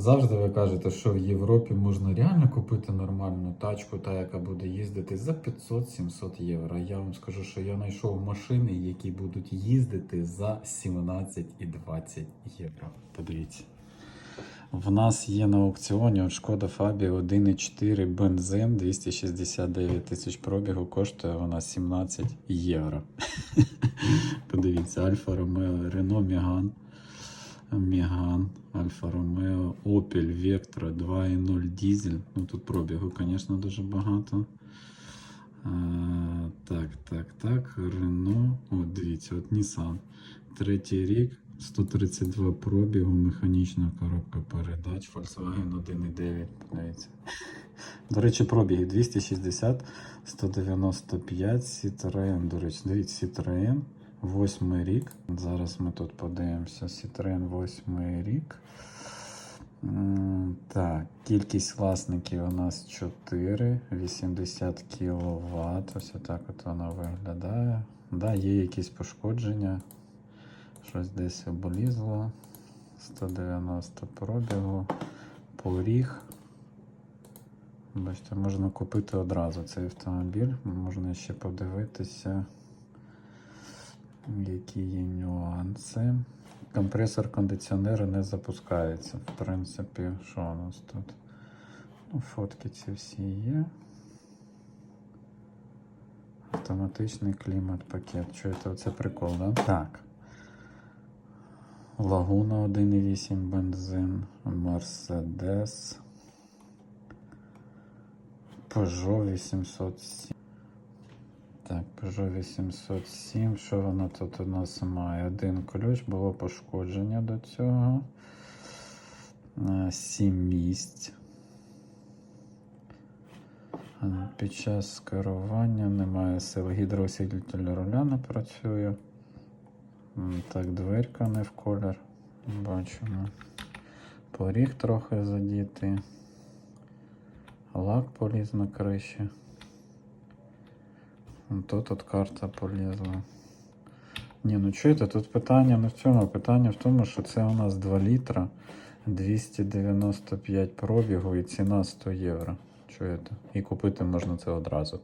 Завжди ви кажете, що в Європі можна реально купити нормальну тачку, та яка буде їздити за 500-700 євро. Я вам скажу, що я знайшов машини, які будуть їздити за 17 і 20 євро. Подивіться. В нас є на аукціоні Шкода Фабія 1,4 бензин 269 тисяч пробігу, коштує вона 17 євро. Подивіться, Альфа Ромео, Рено Меган. Меган, Альфа Ромео, Opel Vectra 2.0 дизель. Ну тут пробігу, звісно, дуже багато. А, так, так, так. Рено. О, дивіться, от Nissan. Третій рік, 132 пробігу, механічна коробка передач, Volkswagen 1.9. До речі, пробіги 260, 195, Citroen, до речі, дивіться, Citroen. Восьмий рік. Зараз ми тут подивимося. Citroen восьмий рік. Так, кількість власників у нас 4, 80 кВт. Ось так от вона виглядає. Да, є якісь пошкодження. Щось десь облізло. 190 пробігу. Поріг. Бачите, можна купити одразу цей автомобіль. Можна ще подивитися які є нюанси. Компресор кондиціонера не запускається. В принципі, що у нас тут? Ну, фотки ці всі є. Автоматичний клімат пакет. Чуєте, оце прикол, да? Так. Лагуна 1.8 бензин, Мерседес. Peugeot 807. Так, Peugeot 807. Що воно тут у нас має? Один ключ, було пошкодження до цього. Е, Сім місць. Е, Під час керування немає сил. Гідроусилитель руля не працює. Так, дверка не в колір. Бачимо. Поріг трохи задітий. Лак поліз на криші. Тут тут карта полізла. Ні, ну чуєте, тут питання не в цьому. Питання в тому, що це у нас 2 літра, 295 пробігу і ціна 100 євро. Чуєте? І купити можна це одразу.